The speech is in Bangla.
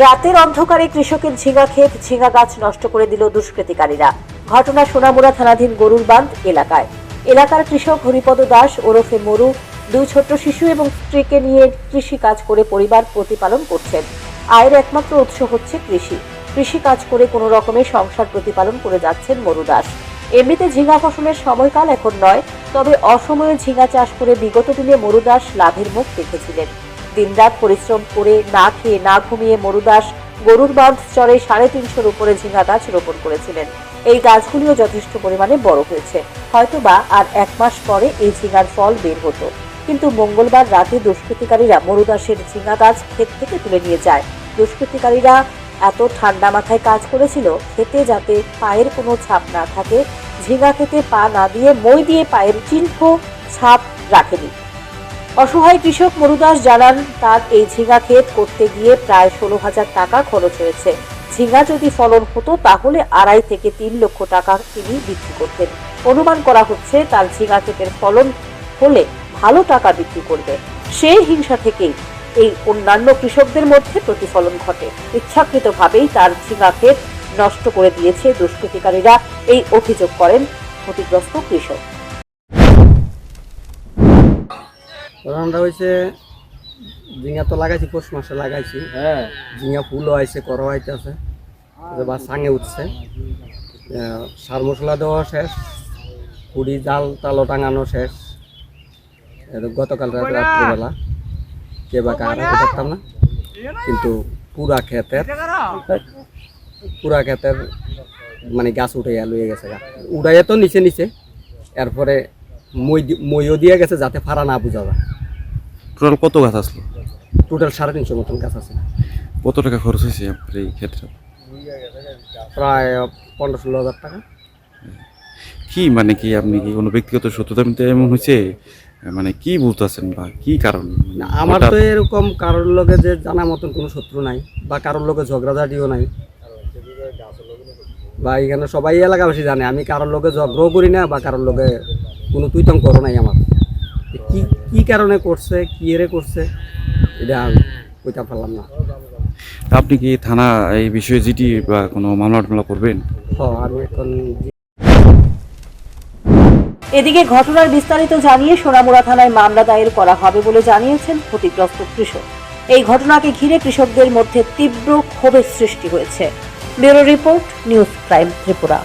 রাতের অন্ধকারে কৃষকের ঝিঙা ক্ষেত, ঝিঙা গাছ নষ্ট করে দিল দুষ্কৃতিকারীরা। ঘটনা সোনামুড়া থানাধীন গরুর বাঁধ এলাকায়। এলাকার কৃষক হরিপদ দাস, ওরফে মরু, দুই ছোট্ট শিশু এবং স্ত্রীকে নিয়ে কৃষি কাজ করে পরিবার প্রতিপালন করছেন। আয়ের একমাত্র উৎস হচ্ছে কৃষি। কৃষি কাজ করে কোনো রকমে সংসার প্রতিপালন করে যাচ্ছেন মরু দাস। এমনিতে ঝিঙা ফসলের সময়কাল এখন নয়, তবে অসময়ে ঝিঙা চাষ করে বিগত দিনে মরুদাস লাভের মুখ দেখেছিলেন। দিনরাত পরিশ্রম করে না খেয়ে না ঘুমিয়ে মরুদাস গরুর বাঁধ চরে সাড়ে তিনশোর উপরে ঝিঙা গাছ রোপণ করেছিলেন। এই গাছগুলিও যথেষ্ট পরিমাণে বড় হয়েছে। হয়তোবা আর এক মাস পরে এই ঝিঙার ফল বের হতো। কিন্তু মঙ্গলবার রাতে দুষ্কৃতিকারীরা মরুদাসের ঝিঙা গাছ ক্ষেত থেকে তুলে নিয়ে যায়। দুষ্কৃতিকারীরা এত ঠান্ডা মাথায় কাজ করেছিল খেতে যাতে পায়ের কোনো ছাপ না থাকে, ঝিঙা খেতে পা না দিয়ে মই দিয়ে পায়ের চিহ্ন ছাপ রাখেনি। অসহায় কৃষক মরুদাস জানান, তার এই ঝিঙা ক্ষেত করতে গিয়ে প্রায় ষোলো হাজার টাকা খরচ হয়েছে। ঝিঙা যদি ফলন হতো, তাহলে আড়াই থেকে তিন লক্ষ টাকা তিনি বিক্রি করতেন। অনুমান করা হচ্ছে, তার ঝিঙা ক্ষেতের ফলন হলে ভালো টাকা বিক্রি করবে। সেই হিংসা থেকেই এই অন্যান্য কৃষকদের মধ্যে প্রতিফলন ঘটে। ইচ্ছাকৃতভাবেই তার ঝিঙা ক্ষেত নষ্ট করে দিয়েছে দুষ্কৃতিকারীরা। এই অভিযোগ করেন ক্ষতিগ্রস্ত কৃষক। রান্না হয়েছে ঝিঙ্গা তো লাগাইছি পৌষ মাসে লাগাইছি। হ্যাঁ। ঝিঙ্গা ফুলও আইছে করো আইতেছে। বা সাঙে উঠছে। সার মশলা দেওয়া শেষ কুড়ি জাল তালো টাঙানো শেষ। গতকাল রাত্রিবেলা। কে বা কারা করতাম না। কিন্তু পুরা ক্ষেতের পুরা ক্ষেতের মানে গাছ উঠে লুয়ে গেছে গা। উড়াইয়া তো নিচে নিচে। এরপরে মই মইও দিয়ে গেছে যাতে ফাড়া না বোঝা যায়। টোটাল কত গাছ আসলো টোটাল সাড়ে তিনশো মতন গাছ আছে। কত টাকা খরচ হয়েছে আপনার এই ক্ষেত্রে? প্রায় পনেরো ষোলো হাজার টাকা। কি মানে কি আপনি কি কোনো ব্যক্তিগত মিতে এমন হয়েছে? মানে কি বুঝতেছেন বা কি কারণ? আমার তো এরকম কারোর লগে যে জানা মতন কোনো শত্রু নাই বা কারোর লগে ঝগড়াঝাটিও নাই। বা এখানে সবাই এলাকাবাসী জানে আমি কারোর লগে ঝগড়াও করি না বা কারোর লগে কোনো তুইতং করো নাই আমার। কি কি কারণে করছে কি এরে করছে এটা আমি কইতে পারলাম না। আপনি কি থানা এই বিষয়ে জিটি বা কোনো মামলা টামলা করবেন? আমি এখন এদিকে ঘটনার বিস্তারিত জানিয়ে সোনামুড়া থানায় মামলা দায়ের করা হবে বলে জানিয়েছেন ক্ষতিগ্রস্ত কৃষক। এই ঘটনাকে ঘিরে কৃষকদের মধ্যে তীব্র ক্ষোভের সৃষ্টি হয়েছে। Bureau report news prime Tripura.